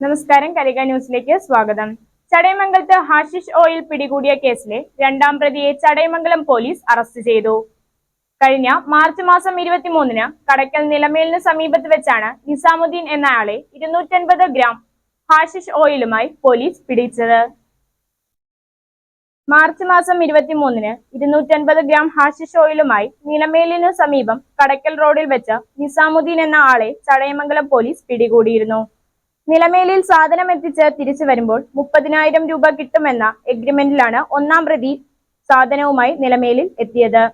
നമസ്കാരം കലിക ന്യൂസിലേക്ക് സ്വാഗതം. ചടയമംഗലത്ത് ഹാഷിഷ് ഓയിൽ പിടികൂടിയ കേസിലെ രണ്ടാം പ്രതിയെ ചടയമംഗലം പോലീസ് അറസ്റ്റ് ചെയ്തു. കഴിഞ്ഞ മാർച്ച് മാസം ഇരുപത്തിമൂന്നിന് കടക്കൽ നിലമേലിന് സമീപത്ത് വെച്ചാണ് നിസാമുദ്ദീൻ എന്നയാളെ ഇരുന്നൂറ്റൻപത് ഗ്രാം ഹാഷിഷ് ഓയിലുമായി പോലീസ് പിടിച്ചത്. മാർച്ച് മാസം ഇരുപത്തിമൂന്നിന് ഇരുന്നൂറ്റൻപത് ഗ്രാം ഹാഷിഷ് ഓയിലുമായി നിലമേലിനു സമീപം കടക്കൽ റോഡിൽ വെച്ച് നിസാമുദ്ദീൻ എന്ന ആളെ ചടയമംഗലം പോലീസ് പിടികൂടിയിരുന്നു. നിലമേലിൽ സാധനം എത്തിച്ച് തിരിച്ചു വരുമ്പോൾ മുപ്പതിനായിരം രൂപ കിട്ടുമെന്ന എഗ്രിമെന്റിലാണ് ഒന്നാം പ്രതി സാധനവുമായി നിലമേലിൽ എത്തിയത്.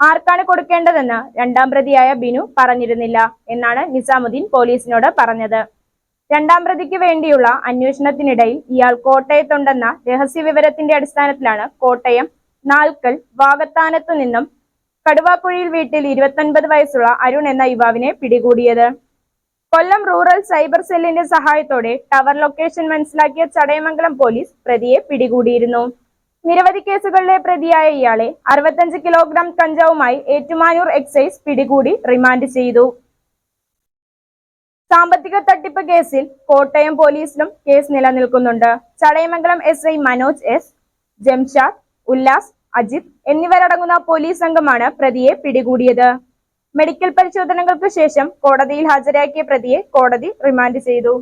ആർക്കാണ് കൊടുക്കേണ്ടതെന്ന് രണ്ടാം പ്രതിയായ ബിനു പറഞ്ഞിരുന്നില്ല എന്നാണ് നിസാമുദ്ദീൻ പോലീസിനോട് പറഞ്ഞത്. രണ്ടാം പ്രതിക്ക് വേണ്ടിയുള്ള അന്വേഷണത്തിനിടയിൽ ഇയാൾ കോട്ടയത്തുണ്ടെന്ന രഹസ്യ വിവരത്തിന്റെ അടിസ്ഥാനത്തിലാണ് കോട്ടയം നാൽക്കൽ വാകത്താനത്തു നിന്നും കടുവാക്കുഴിയിൽ വീട്ടിൽ ഇരുപത്തൊൻപത് വയസ്സുള്ള അരുൺ എന്ന യുവാവിനെ പിടികൂടിയത്. കൊല്ലം റൂറൽ സൈബർ സെല്ലിന്റെ സഹായത്തോടെ ടവർ ലൊക്കേഷൻ മനസ്സിലാക്കിയ ചടയമംഗലം പോലീസ് പ്രതിയെ പിടികൂടിയിരുന്നു. നിരവധി കേസുകളിലെ പ്രതിയായ ഇയാളെ അറുപത്തഞ്ച് കിലോഗ്രാം കഞ്ചാവുമായി ഏറ്റുമാനൂർ എക്സൈസ് പിടികൂടി റിമാൻഡ് ചെയ്തു. സാമ്പത്തിക തട്ടിപ്പ് കേസിൽ കോട്ടയം പോലീസിലും കേസ് നിലനിൽക്കുന്നുണ്ട്. Chadayamangalam S I Manoj S Jamshad Ullas Ajith എന്നിവരടങ്ങുന്ന പോലീസ് സംഘമാണ് പ്രതിയെ പിടികൂടിയത്. മെഡിക്കൽ പരിശോധനകൾക്ക് ശേഷം കോടതിയിൽ ഹാജരാക്കിയ പ്രതിയെ കോടതി റിമാൻഡ് ചെയ്തു.